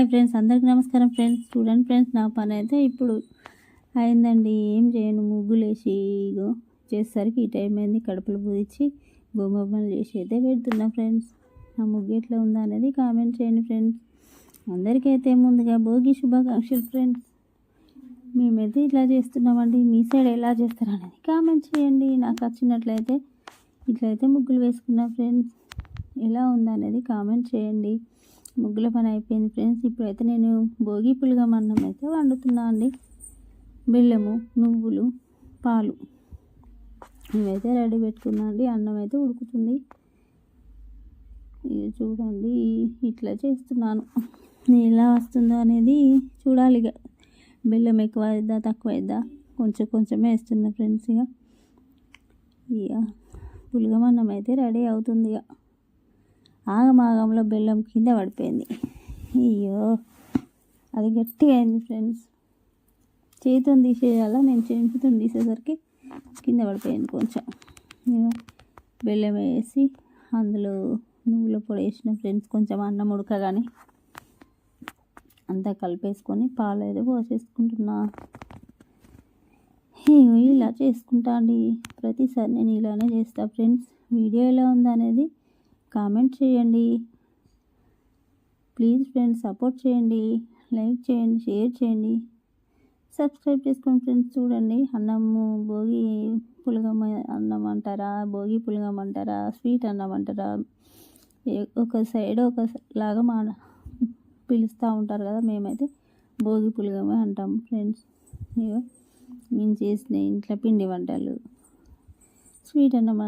Hi friends అందరికీ నమస్కారం friends. చూడండి ఫ్రెండ్స్ నా పని అయితే ఇప్పుడు అయిందండి. ఏం చేయను ముగ్గులు వేసి ఇగో చేసేసరికి ఈ టైం అయింది. కడుపులు పూదిచ్చి గోమబ్బలు చేసి అయితే పెడుతున్నా ఫ్రెండ్స్. నా ముగ్గు ఎట్లా ఉందా అనేది కామెంట్ చేయండి ఫ్రెండ్స్. అందరికైతే ముందుగా భోగి శుభాకాంక్షలు ఫ్రెండ్స్. మేమైతే ఇట్లా చేస్తున్నామండి. మీ సైడ్ ఎలా చేస్తారు అనేది కామెంట్ చేయండి. నాకు వచ్చినట్లయితే ఇట్లయితే ముగ్గులు వేసుకున్నా ఫ్రెండ్స్. ఎలా ఉందా అనేది కామెంట్ చేయండి. ముగ్గుల పని అయిపోయింది ఫ్రెండ్స్. ఇప్పుడైతే నేను భోగి పులుగం అన్నం అయితే వండుతున్నా అండి. బెల్లము నువ్వులు పాలు ఇవైతే రెడీ పెట్టుకున్నా అండి. అన్నం అయితే ఉడుకుతుంది. ఇది చూడండి ఇట్లా చేస్తున్నాను. ఎలా వస్తుందో అనేది చూడాలి ఇక. బెల్లం ఎక్కువ అయిద్దా తక్కువ అయిద్దా కొంచెం కొంచెమే వేస్తున్నా ఫ్రెండ్స్ ఇక. ఇక పులిగమన్నం అయితే రెడీ అవుతుంది ఇక. ఆగమాగంలో బెల్లం కింద పడిపోయింది. అయ్యో అది గట్టిగా అయింది ఫ్రెండ్స్. చేతితో తీసేయాలా? నేను చేతితో తీసేసరికి కింద పడిపోయింది కొంచెం. బెల్లం వేసి అందులో నువ్వుల పొడి వేసిన ఫ్రెండ్స్ కొంచెం అన్నం ఉడకగానే అంతా కలిపేసుకొని పాలు ఏదో పోసేసుకుంటున్నా. ఇలా చేసుకుంటా అండి. ప్రతిసారి నేను ఇలానే చేస్తా ఫ్రెండ్స్. వీడియో ఎలా ఉందనేది కామెంట్ చేయండి. ప్లీజ్ ఫ్రెండ్స్ సపోర్ట్ చేయండి. లైక్ చేయండి షేర్ చేయండి. సబ్స్క్రైబ్ చేసుకోండి ఫ్రెండ్స్ చూడండి. అన్నము భోగి పులగం అన్నం అంటారా భోగి పులగం అంటారా స్వీట్ అన్నం అంటారా? ఒక సైడ్ ఒక లాగా మా పిలుస్తూ ఉంటారు కదా మేమైతే భోగి పులగమే అంటాం ఫ్రెండ్స్. ఇగో నేను చేసిన ఇంట్లో పిండి వంటలు. స్వీట్ అన్నం